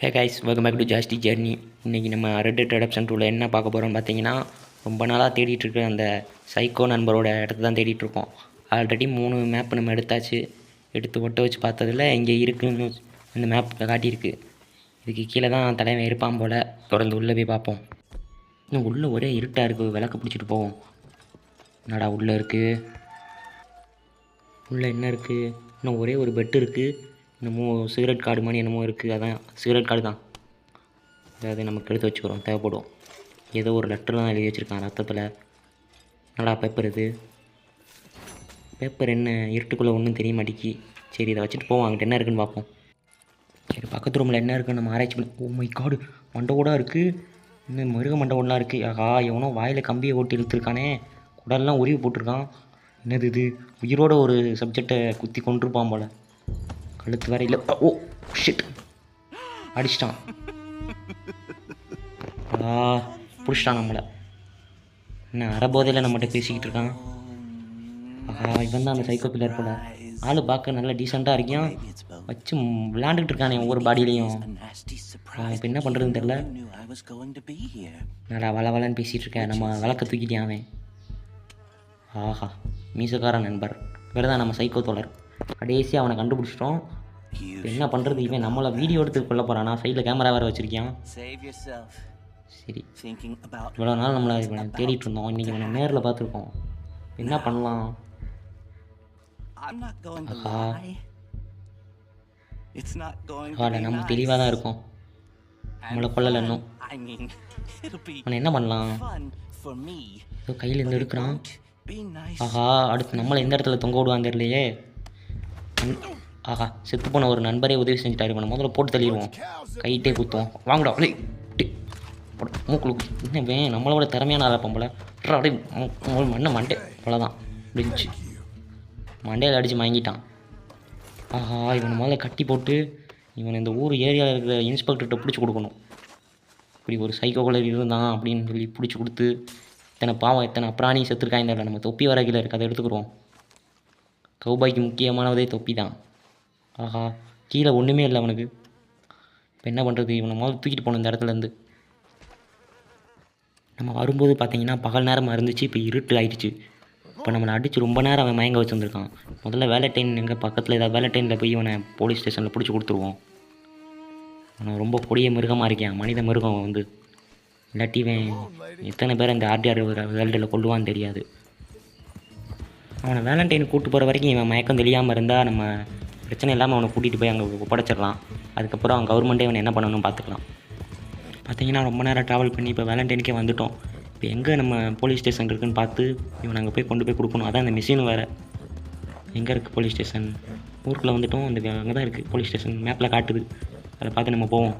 Hey guys welcome back to Jasti journey இன்றைக்கி நம்ம red dead adoption டூவில் என்ன பார்க்க போகிறோம் பார்த்தீங்கன்னா ரொம்ப நாளாக தேடிட்டுருக்க அந்த சைக்கோ நண்பரோட இடத்த தான் தேடிட்டுருக்கோம் ஆல்ரெடி மூணு மேப் நம்ம எடுத்தாச்சு. எடுத்து ஒட்ட வச்சு பார்த்ததுல இங்கே இருக்குன்னு அந்த மேப் காட்டியிருக்கு. இதுக்கு கீழே தான் தலைவன் இருப்பான் போல். தொடர்ந்து உள்ளே போய் பார்ப்போம். இன்னும் உள்ளே ஒரே இருட்டாக இருக்குது விளக்கு பிடிச்சிட்டு போவோம். என்னடா உள்ளே இருக்குது உள்ளே என்ன இருக்குது இன்னும் ஒரே ஒரு பெட்டு இருக்குது என்னமோ சிகரெட் கார்டு மாதிரி என்னமோ இருக்குது அதான் சிகரெட் கார்டு தான். அதாவது நமக்கு எடுத்து வச்சுக்கிறோம். தேவைப்படும். ஏதோ ஒரு லெட்டர் தான் எழுதி வச்சுருக்கான். ரத்தத்தில் நல்லா பேப்பர் இது? பேப்பர் என்ன? இருட்டுக்குள்ளே ஒன்றும் தெரிய மாட்டேங்கி சரி இதை வச்சுட்டு போவோம். அங்கிட்ட என்ன இருக்குன்னு பார்ப்போம். சரி பக்கத்து ரூமில் என்ன இருக்குன்னு நம்ம ஆராய்ச்சி பண்ணி ஓ மை காடு மண்டை கூட இருக்குது இன்னும் மிருக மண்டை ஒன்றா இருக்குது ஆஹா எவனோ வாயில் கம்பியை ஓட்டி இழுத்துருக்கானே. குடல்லாம் உருவி போட்டிருக்கான். என்னது இது? உயிரோட ஒரு சப்ஜெக்டை குத்தி கொண்டிருப்பான் போல. அழுத்து வரையில் ஓ ஷிட் அடிச்சிட்டான். ஆ பிடிச்சிட்டான் நம்மளை. என்ன அறபோதையில் நம்மகிட்ட பேசிக்கிட்டு இருக்கான். ஆஹா இவன் தான் அந்த சைக்கோ பில்லர் போல. ஆள் பார்க்க நல்லா டீசெண்டாக இருக்கான் வச்சு விளாண்டுக்கிட்டு விளையாண்டுக்கிட்டு இருக்கானே ஒவ்வொரு பாடியிலையும் இப்போ என்ன பண்ணுறதுன்னு தெரில நல்லா வள வளன்னு பேசிகிட்டு இருக்கேன் நம்ம விளக்க தூக்கிட்டேன் அவன்? ஆஹா மீசக்கார நண்பர். இவர் தான் நம்ம சைக்கோ தோழர். கடைசி அவனை கண்டுபிடிச்சிட்டோம். என்ன பண்ணுறது இவன்? நம்மளை வீடியோ எடுத்து கொள்ள போகிறானா சைடில் கேமரா வேறு yourself. சரி. இவ்வளோ நாள் நம்மளை தேடிட்டு இருந்தோம். இன்றைக்கி இவனை நேரில் பார்த்துருக்கோம். என்ன பண்ணலாம்? நம்ம. தெளிவாக தான் இருக்கோம். நம்மளை கொல்லலை இன்னும். அவனை என்ன பண்ணலாம்? கையில் இருந்து எடுக்கிறான். ஆஹா அடுத்து நம்மளை எந்த இடத்துல தொங்க விடுவான் தெரியலையே. ஆஹா செத்து போன ஒரு நண்பரே உதவி செஞ்சுட்டாரு. இவனை முதல்ல போட்டு தள்ளிடுவோம். கைட்டே குத்துவோம். வாங்கடா அப்படி மூக்குழு என்ன வே நம்மளோட திறமையான ஆளா போல. அப்படியே மண்ணை மண்டே. அவ்வளோதான் அப்படிச்சு மண்டையில் அடித்து வாங்கிட்டான் ஆஹா இவனை முதல்ல கட்டி போட்டு இவன் இந்த ஊர் ஏரியாவில் இருக்கிற இன்ஸ்பெக்டர்கிட்ட பிடிச்சி கொடுக்கணும். இப்படி ஒரு சைக்கோ கலர் இருந்தான் அப்படின்னு சொல்லி பிடிச்சி கொடுத்து இத்தனை பாவம் இத்தனை அப்ராணி செத்துருக்காங்க நம்ம தொப்பி வர கீழே இருக்கு அதை எடுத்துக்கிறோம் கௌபாய்க்கு முக்கியமானதே தொப்பி தான் ஆஹா கீழே ஒன்றுமே இல்லை அவனுக்கு. இப்போ என்ன பண்ணுறது இவனை முதல்ல தூக்கிட்டு போகணும் இந்த இடத்துலேருந்து நம்ம வரும்போது பார்த்தீங்கன்னா பகல் நேரமாக இருந்துச்சு இப்போ இருட்டு ஆயிடுச்சு. இப்போ நம்மளை அடித்து ரொம்ப நேரம் அவன் மயங்க வச்சுருந்துருக்கான் முதல்ல வேலட்டைன் எங்கள் பக்கத்தில் ஏதாவது வேலட்டைனில் போய் இவனை போலீஸ் ஸ்டேஷனில் பிடிச்சி கொடுத்துருவோம். அவன் ரொம்ப கொடிய மிருகமாக இருக்கான் மனித மிருகம் வந்து. இல்லாட்டி இவன் எத்தனை பேர் அந்த ஆர்டிஆர் வேல்டில் கொள்ளுவான்னு தெரியாது. அவனை வேலண்டைன் கூப்பிட்டு போகிற வரைக்கும் இவன் மயக்கம் தெரியாமல் இருந்தால் நம்ம பிரச்சனை இல்லாமல் அவனை கூட்டிகிட்டு போய் அங்கே ஒப்படைச்சிடலாம். அதுக்கப்புறம் அவன் கவர்மெண்ட்டே அவனை என்ன பண்ணணும்னு பார்த்துக்கலாம். பார்த்தீங்கன்னா ரொம்ப நேரம் ட்ராவல் பண்ணி இப்போ வேலண்டைனுக்கே வந்துட்டோம். இப்போ எங்கே நம்ம போலீஸ் ஸ்டேஷன் இருக்குன்னு பார்த்து இவனை அங்கே போய் கொண்டு போய் கொடுக்கணும். அதான் அந்த மிஷின் வேறு. எங்கே இருக்குது போலீஸ் ஸ்டேஷன் ஊருக்குள்ளே வந்துட்டோம். அந்த அங்கே தான் இருக்குது போலீஸ் ஸ்டேஷன் மேப்பில் காட்டுது. அதை பார்த்து நம்ம போவோம்.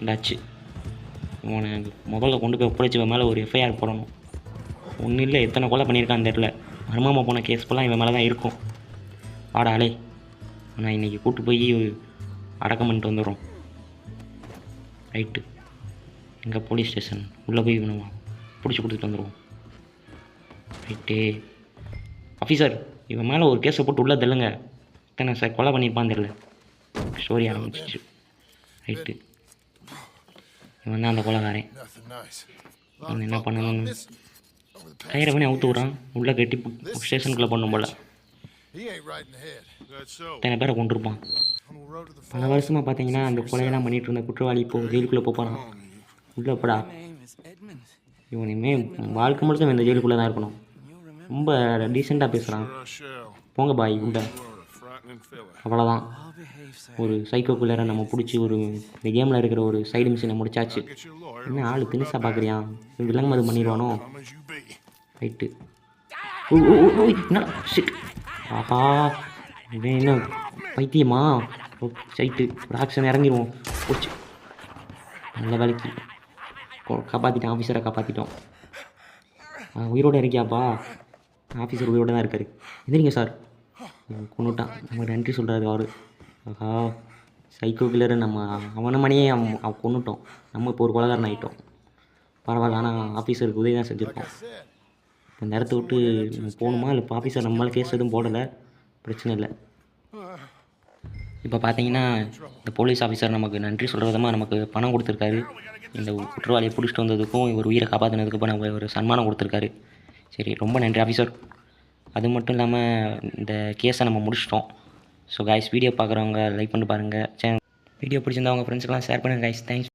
என்னாச்சு இவனை முதல்ல கொண்டு போய் ஒப்படைச்சி இவன் மேலே ஒரு எஃப்ஐஆர் போடணும். ஒன்றும் இல்லை. எத்தனை கொலை பண்ணியிருக்கான் அந்த இடத்துல. மர்மமாக போன கேஸ் ஃபுல்லாக இவன் மேலே தான் இருக்கும். வாடாலே. அலே நான் இன்றைக்கி கூட்டு போய் அடக்கம் பண்ணிட்டு வந்துடுறோம். ரைட்டு எங்கள் போலீஸ் ஸ்டேஷன் உள்ளே போய் இவனை பிடிச்சி கொடுத்துட்டு வந்துடுவோம். ரைட்டு ஆஃபீஸர் இவன் மேலே ஒரு கேஸை போட்டு உள்ளே தெல்லுங்க இத்தனை சார் கொலை பண்ணியிருப்பான் தெரியல. ஸ்டோரி ஆரம்பிச்சிச்சு. ரைட்டு இவன் தான் அந்த கொலைகாரன். Nothing என்ன பண்ணணும்னு? கயிறை பண்ணி அவுத்து விட்றான் உள்ளே கட்டி ஸ்டேஷனுக்குள்ளே பண்ணும் போல். He ain't right in the head. That's so. இத்தனை பேரை கொண்டிருப்பான் பல. வருஷமாக பார்த்தீங்கன்னா அந்த கொலையெல்லாம் பண்ணிட்டு இருந்த குற்றவாளி இப்போ ஜெயிலுக்குள்ளே போகிறான் உள்ளே போடா My name is Edmund. இவனுமே வாழ்க்கை முழுக்க இந்த ஜெயிலுக்குள்ளே தான் இருக்கணும் ரொம்ப டீசெண்டாக பேசுகிறான். போங்க பாய் fella. அவ்வளோதான். ஒரு சைக்கோக்குள்ளே நம்ம பிடிச்சி ஒரு இந்த கேமில் இருக்கிற ஒரு சைடு மிஷினை முடிச்சாச்சு. என்ன ஆள் திணிசா பார்க்குறியான் விலங்கு அது பண்ணிடுவானோ. ரைட்டு ஓ ஓ ஓ, ஆஹா இவன் என்ன பைத்தியமா? சைட்டு ஒரு ஆக்ஷன் இறங்கிடுவோம் போச்சு. நல்ல வேலைக்கு. காப்பாற்றிட்டேன் ஆஃபீஸரை காப்பாற்றிட்டோம் உயிரோடு இருக்கியாப்பா? ஆஃபீஸர் உயிரோடு தான் இருக்காரு. எந்திரிங்க சார் கொண்டுட்டான் நம்ம நன்றி சொல்கிறாரு அவர். ஆஹா சைக்கோ கில்லர் நம்ம அவனை மணியே அவன் அவன் கொண்டுட்டோம் நம்ம இப்போ ஒரு கொலகாரன் ஆகிட்டோம் பரவாயில்ல ஆனால் ஆஃபீஸருக்கு உதவி தான் செஞ்சுருக்கோம். இந்த இடத்த விட்டு போகணுமா? இல்லை ஆஃபீஸர் நம்மளால் கேஸ் எதுவும் போடலை? பிரச்சனை இல்லை. இப்போ பார்த்தீங்கன்னா இந்த போலீஸ் ஆஃபீஸர் நமக்கு நன்றி சொல்கிற விதமாக நமக்கு பணம் கொடுத்துருக்காரு. இந்த குற்றவாளியை பிடிச்சிட்டு வந்ததுக்கும் ஒரு உயிரை காப்பாற்றினதுக்கும் நம்ம ஒரு சன்மானம் கொடுத்துருக்காரு. சரி ரொம்ப நன்றி ஆஃபீஸர் அது மட்டும் இல்லாமல் இந்த கேஸை நம்ம முடிச்சிட்டோம். ஸோ கைஸ் வீடியோ பார்க்குறவங்க லைக் பண்ணி பாருங்கள் சேனல் வீடியோ பிடிச்சிருந்தா உங்கள் ஃப்ரெண்ட்ஸ்க்கெலாம் ஷேர் பண்ணுங்கள் காய்ஸ் தேங்க்ஸ்